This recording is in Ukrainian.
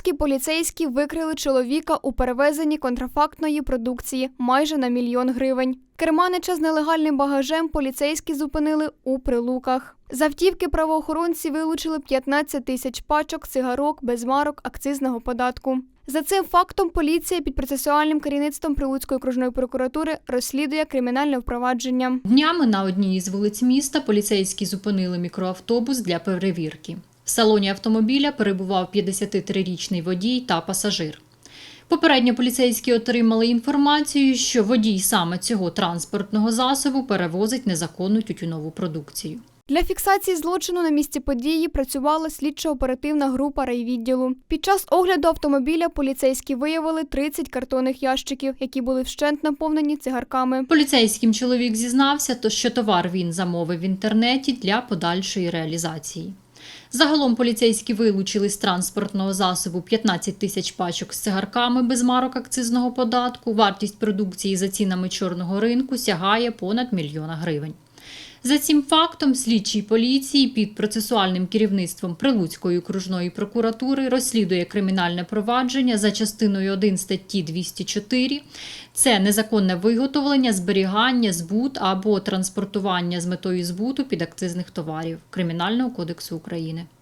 Прилуцькі поліцейські викрили чоловіка у перевезенні контрафактної продукції майже на мільйон гривень. Керманича з нелегальним багажем поліцейські зупинили у Прилуках. З автівки правоохоронці вилучили 15 тисяч пачок цигарок без марок акцизного податку. За цим фактом поліція під процесуальним керівництвом Прилуцької окружної прокуратури розслідує кримінальне впровадження. Днями на одній із вулиць міста поліцейські зупинили мікроавтобус для перевірки. В салоні автомобіля перебував 53-річний водій та пасажир. Попередньо поліцейські отримали інформацію, що водій саме цього транспортного засобу перевозить незаконну тютюнову продукцію. Для фіксації злочину на місці події працювала слідчо-оперативна група райвідділу. Під час огляду автомобіля поліцейські виявили 30 картонних ящиків, які були вщент наповнені цигарками. Поліцейським чоловік зізнався, що товар він замовив в інтернеті для подальшої реалізації. Загалом поліцейські вилучили з транспортного засобу 15 тисяч пачок з цигарками без марок акцизного податку. Вартість продукції за цінами чорного ринку сягає понад мільйона гривень. За цим фактом слідчий поліції під процесуальним керівництвом Прилуцької окружної прокуратури розслідує кримінальне провадження за частиною 1 статті 204. Це незаконне виготовлення, зберігання, збут або транспортування з метою збуту підакцизних товарів Кримінального кодексу України.